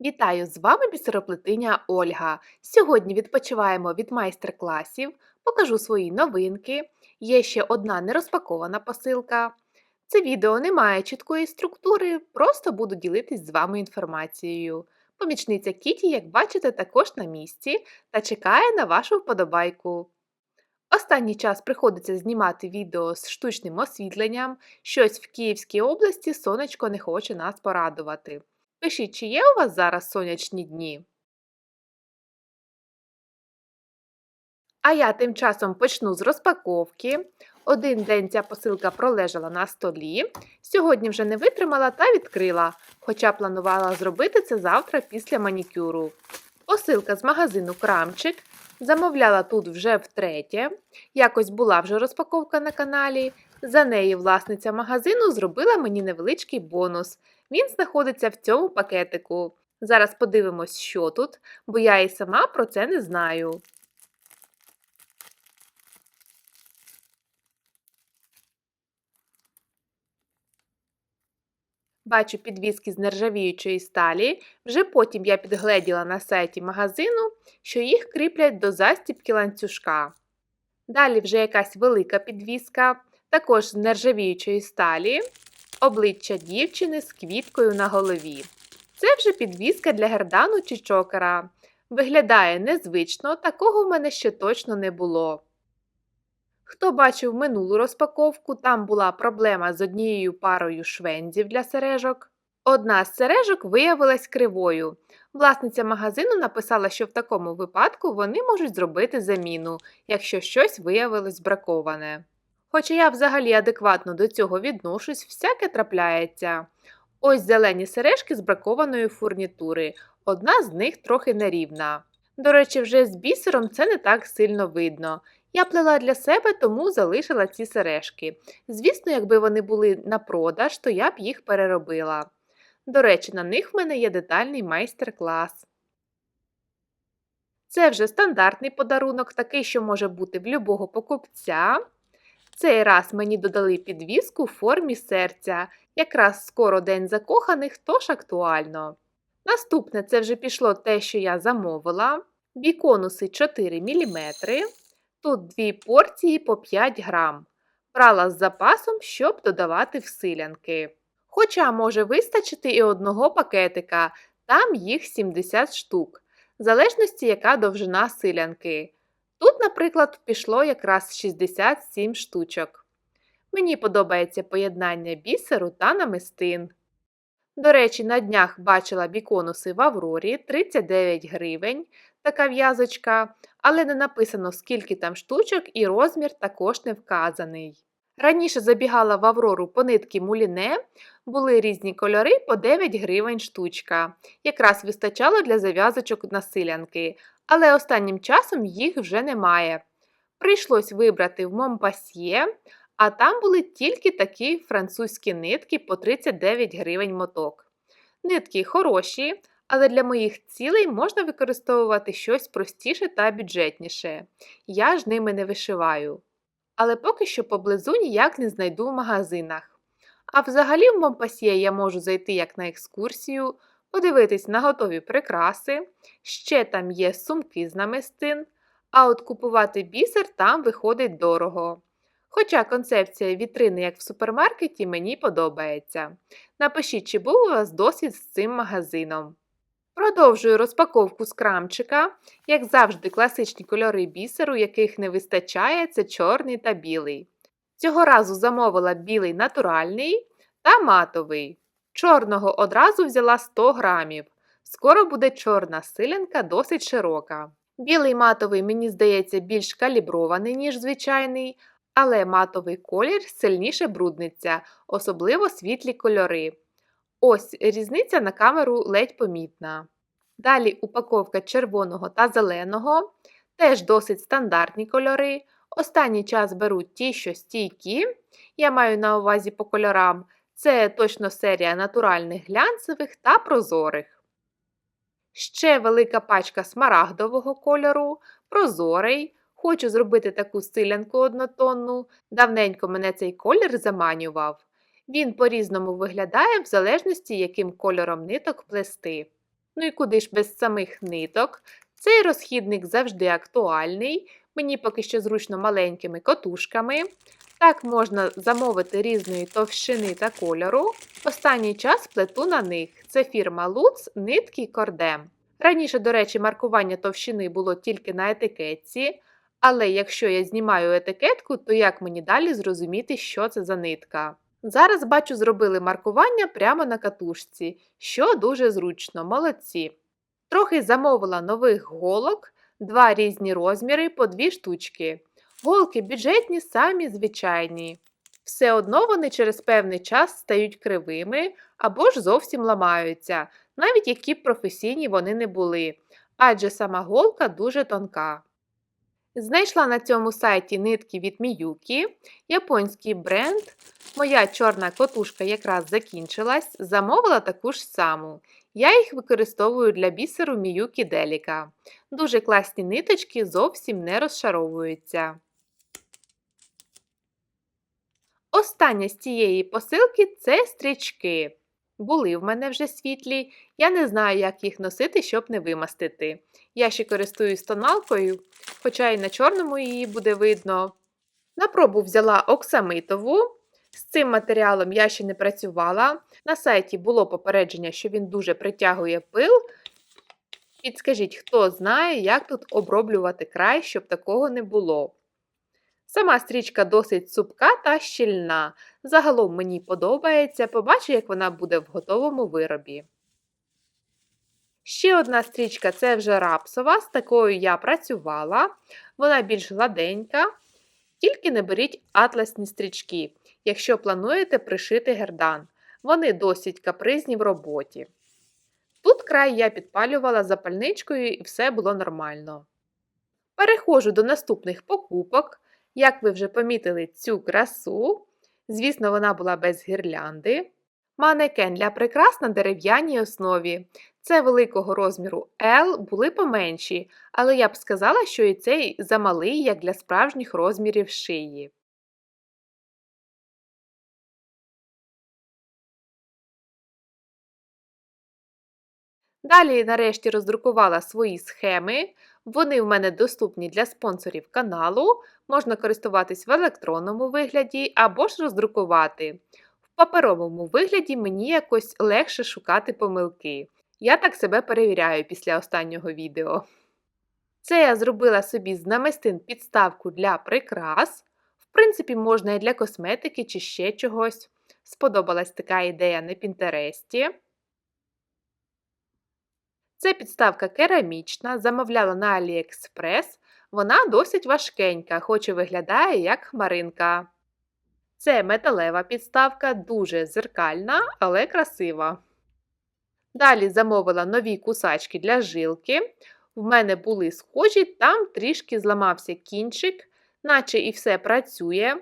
Вітаю з вами бісероплетиня Ольга. Сьогодні відпочиваємо від майстер-класів, покажу свої новинки. Є ще одна нерозпакована посилка. Це відео не має чіткої структури, просто буду ділитись з вами інформацією. Помічниця Кіті, як бачите, також на місці та чекає на вашу вподобайку. Останній час приходиться знімати відео з штучним освітленням, щось в Київській області сонечко не хоче нас порадувати. Пишіть, чи є у вас зараз сонячні дні? А я тим часом почну з розпаковки. Один день ця посилка пролежала на столі. Сьогодні вже не витримала та відкрила, хоча планувала зробити це завтра після манікюру. Посилка з магазину Крамчик. Замовляла тут вже втретє. Якось була вже розпаковка на каналі. За неї власниця магазину зробила мені невеличкий бонус. Він знаходиться в цьому пакетику. Зараз подивимось, що тут, бо я і сама про це не знаю. Бачу підвіски з нержавіючої сталі. Вже потім я підгледіла на сайті магазину, що їх кріплять до застібки ланцюжка. Далі вже якась велика підвіска, також з нержавіючої сталі, обличчя дівчини з квіткою на голові. Це вже підвіска для гердану чи чокера. Виглядає незвично, такого в мене ще точно не було. Хто бачив минулу розпаковку, там була проблема з однією парою швензів для сережок. Одна з сережок виявилась кривою. Власниця магазину написала, що в такому випадку вони можуть зробити заміну, якщо щось виявилось браковане. Хоча я взагалі адекватно до цього відношусь, всяке трапляється. Ось зелені сережки з бракованої фурнітури, одна з них трохи нерівна. До речі, вже з бісером це не так сильно видно. Я плела для себе, тому залишила ці сережки. Звісно, якби вони були на продаж, то я б їх переробила. До речі, на них в мене є детальний майстер-клас. Це вже стандартний подарунок, такий, що може бути в любого покупця. Цей раз мені додали підвіску в формі серця, якраз скоро День закоханих, тож актуально. Наступне це вже пішло те, що я замовила. Біконуси 4 мм. Тут дві порції по 5 грам. Брала з запасом, щоб додавати всилянки. Хоча може вистачити і одного пакетика, там їх 70 штук, в залежності, яка довжина силянки. Тут, наприклад, пішло якраз 67 штучок. Мені подобається поєднання бісеру та намистин. До речі, на днях бачила біконуси в Аврорі 39 гривень, така в'язочка, але не написано, скільки там штучок, і розмір також не вказаний. Раніше забігала в Аврору по нитки муліне, були різні кольори по 9 гривень штучка. Якраз вистачало для зав'язочок на силянки, але останнім часом їх вже немає. Прийшлось вибрати в Момпасьє, а там були тільки такі французькі нитки по 39 гривень моток. Нитки хороші, але для моїх цілей можна використовувати щось простіше та бюджетніше. Я ж ними не вишиваю. Але поки що поблизу ніяк не знайду в магазинах. А взагалі в Момпасьє я можу зайти як на екскурсію, подивитись на готові прикраси, ще там є сумки з намистин, а от купувати бісер там виходить дорого. Хоча концепція вітрини, як в супермаркеті, мені подобається. Напишіть, чи був у вас досвід з цим магазином. Продовжую розпаковку з крамчика. Як завжди, класичні кольори бісеру, яких не вистачає, це чорний та білий. Цього разу замовила білий натуральний та матовий. Чорного одразу взяла 100 грамів. Скоро буде чорна силянка, досить широка. Білий матовий, мені здається, більш калібрований, ніж звичайний, але матовий колір сильніше брудниться, особливо світлі кольори. Ось різниця на камеру ледь помітна. Далі упаковка червоного та зеленого, теж досить стандартні кольори. Останній час беру ті, що стійкі. Я маю на увазі по кольорам. Це точно серія натуральних глянцевих та прозорих. Ще велика пачка смарагдового кольору, прозорий. Хочу зробити таку стилянку однотонну. Давненько мене цей колір заманював. Він по-різному виглядає в залежності, яким кольором ниток плести. Ну і куди ж без самих ниток? Цей розхідник завжди актуальний. Мені поки що зручно маленькими котушками. Так можна замовити різної товщини та кольору. Останній час плету на них. Це фірма Lutz нитки Кордем. Раніше, до речі, маркування товщини було тільки на етикетці, але якщо я знімаю етикетку, то як мені далі зрозуміти, що це за нитка? Зараз бачу, зробили маркування прямо на катушці, що дуже зручно, молодці. Трохи замовила нових голок, два різні розміри по дві штучки. Голки бюджетні, самі звичайні. Все одно вони через певний час стають кривими або ж зовсім ламаються, навіть які б професійні вони не були, адже сама голка дуже тонка. Знайшла на цьому сайті нитки від Miyuki, японський бренд. Моя чорна котушка якраз закінчилась, замовила таку ж саму. Я їх використовую для бісеру Miyuki Delica. Дуже класні ниточки зовсім не розшаровуються. Остання з цієї посилки це стрічки. Були в мене вже світлі, я не знаю, як їх носити, щоб не вимастити. Я ще користуюсь тоналкою, хоча і на чорному її буде видно. На пробу взяла оксамитову. З цим матеріалом я ще не працювала. На сайті було попередження, що він дуже притягує пил. Підскажіть, хто знає, як тут оброблювати край, щоб такого не було. Сама стрічка досить цупка та щільна. Загалом мені подобається, побачу, як вона буде в готовому виробі. Ще одна стрічка це вже рапсова, з такою я працювала. Вона більш гладенька. Тільки не беріть атласні стрічки, якщо плануєте пришити гердан. Вони досить капризні в роботі. Тут край я підпалювала запальничкою і все було нормально. Переходжу до наступних покупок. Як ви вже помітили цю красу, звісно, вона була без гірлянди. Манекен для прикрас на дерев'яній основі. Це великого розміру L були поменші, але я б сказала, що і цей замалий, як для справжніх розмірів шиї. Далі, нарешті, роздрукувала свої схеми. Вони в мене доступні для спонсорів каналу, можна користуватись в електронному вигляді або ж роздрукувати. В паперовому вигляді мені якось легше шукати помилки. Я так себе перевіряю після останнього відео. Це я зробила собі з намистин підставку для прикрас. В принципі, можна і для косметики чи ще чогось. Сподобалась така ідея на Пінтересті. Це підставка керамічна, замовляла на AliExpress. Вона досить важкенька, хоч і виглядає як хмаринка. Це металева підставка, дуже зеркальна, але красива. Далі замовила нові кусачки для жилки. В мене були схожі, там трішки зламався кінчик, наче і все працює.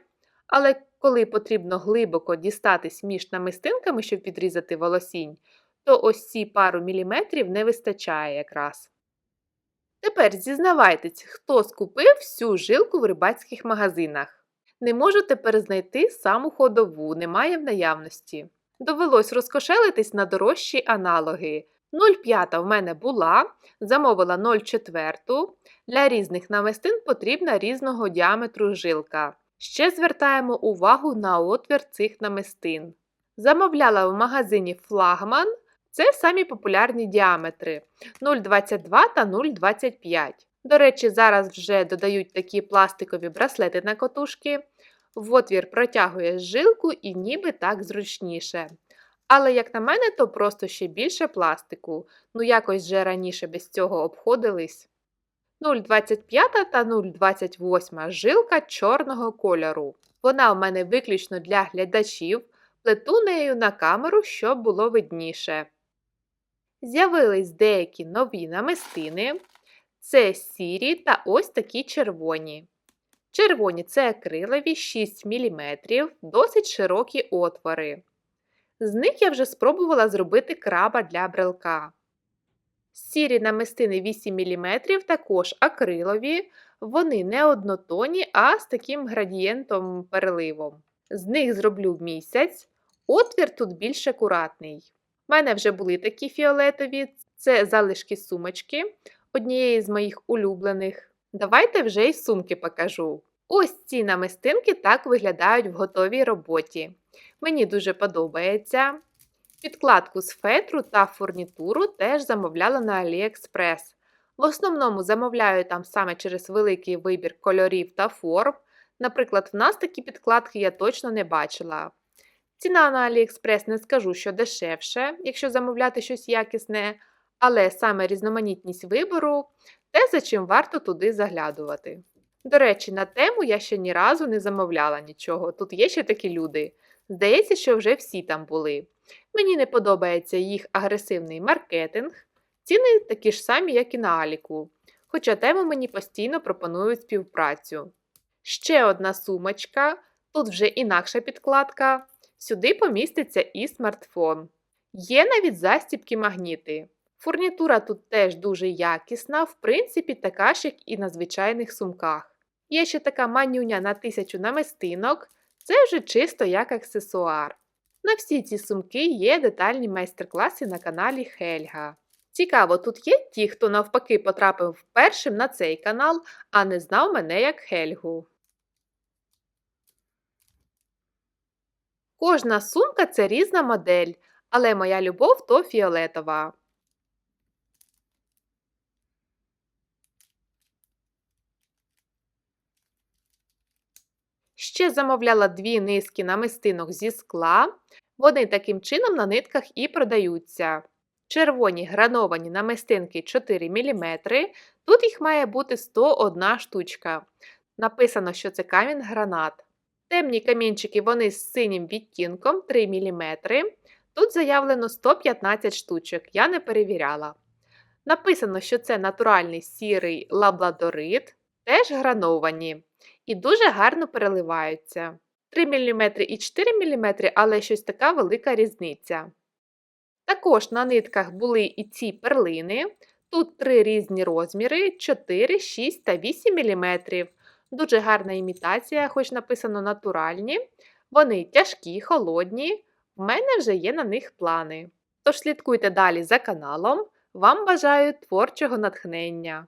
Але коли потрібно глибоко дістатись між намистинками, щоб відрізати волосінь, то ось ці пару міліметрів не вистачає якраз. Тепер зізнавайтесь, хто скупив всю жилку в рибацьких магазинах. Не можу тепер знайти саму ходову, немає в наявності. Довелось розкошелитись на дорожчі аналоги. 0,5 в мене була, замовила 0,4. Для різних намистин потрібна різного діаметру жилка. Ще звертаємо увагу на отвір цих намистин. Замовляла в магазині флагман це самі популярні діаметри 0,22 та 0,25. До речі, зараз вже додають такі пластикові браслети на котушки. В отвір протягує жилку і ніби так зручніше. Але, як на мене, то просто ще більше пластику. Ну якось вже раніше без цього обходились. 0,25 та 0,28 жилка чорного кольору. Вона у мене виключно для глядачів, плету нею на камеру, щоб було видніше. З'явились деякі нові намистини. Це сірі та ось такі червоні. Червоні це акрилові 6 мм, досить широкі отвори. З них я вже спробувала зробити краба для брелка. Сірі намистини 8 мм також акрилові, вони не однотонні, а з таким градієнтом переливом. З них зроблю місяць, отвір тут більш акуратний. У мене вже були такі фіолетові, Це залишки сумочки, однієї з моїх улюблених. Давайте вже й сумки покажу. Ось ці намистинки так виглядають в готовій роботі. Мені дуже подобається. Підкладку з фетру та фурнітуру теж замовляла на AliExpress. В основному замовляю там саме через великий вибір кольорів та форм. Наприклад, в нас такі підкладки я точно не бачила. Ціна на AliExpress не скажу, що дешевше, якщо замовляти щось якісне, але саме різноманітність вибору те, за чим варто туди заглядувати. До речі, на тему я ще ні разу не замовляла нічого. Тут є ще такі люди. Здається, що вже всі там були. Мені не подобається їх агресивний маркетинг, ціни такі ж самі, як і на Аліку, хоча тему мені постійно пропонують співпрацю. Ще одна сумочка, тут вже інакша підкладка. Сюди поміститься і смартфон. Є навіть застібки магніти. Фурнітура тут теж дуже якісна, в принципі, така ж, як і на звичайних сумках. Є ще така манюня на тисячу намистинок, це вже чисто як аксесуар. На всі ці сумки є детальні майстер-класи на каналі Хельга. Цікаво, тут є ті, хто навпаки потрапив першим на цей канал, а не знав мене як Хельгу. Кожна сумка це різна модель, але моя любов то фіолетова. Ще замовляла дві низки намистинок зі скла. Вони таким чином на нитках і продаються. Червоні грановані намистинки 4 мм. Тут їх має бути 101 штучка. Написано, що це камінь гранат. Темні камінчики вони з синім відтінком 3 мм. Тут заявлено 115 штучок, я не перевіряла. Написано, що це натуральний сірий лабладорит, теж грановані, і дуже гарно переливаються. 3 мм і 4 мм, але щось така велика різниця. Також на нитках були і ці перлини. Тут три різні розміри 4, 6 та 8 мм. Дуже гарна імітація, хоч написано натуральні. Вони тяжкі, холодні. В мене вже є на них плани. Тож слідкуйте далі за каналом. Вам бажаю творчого натхнення!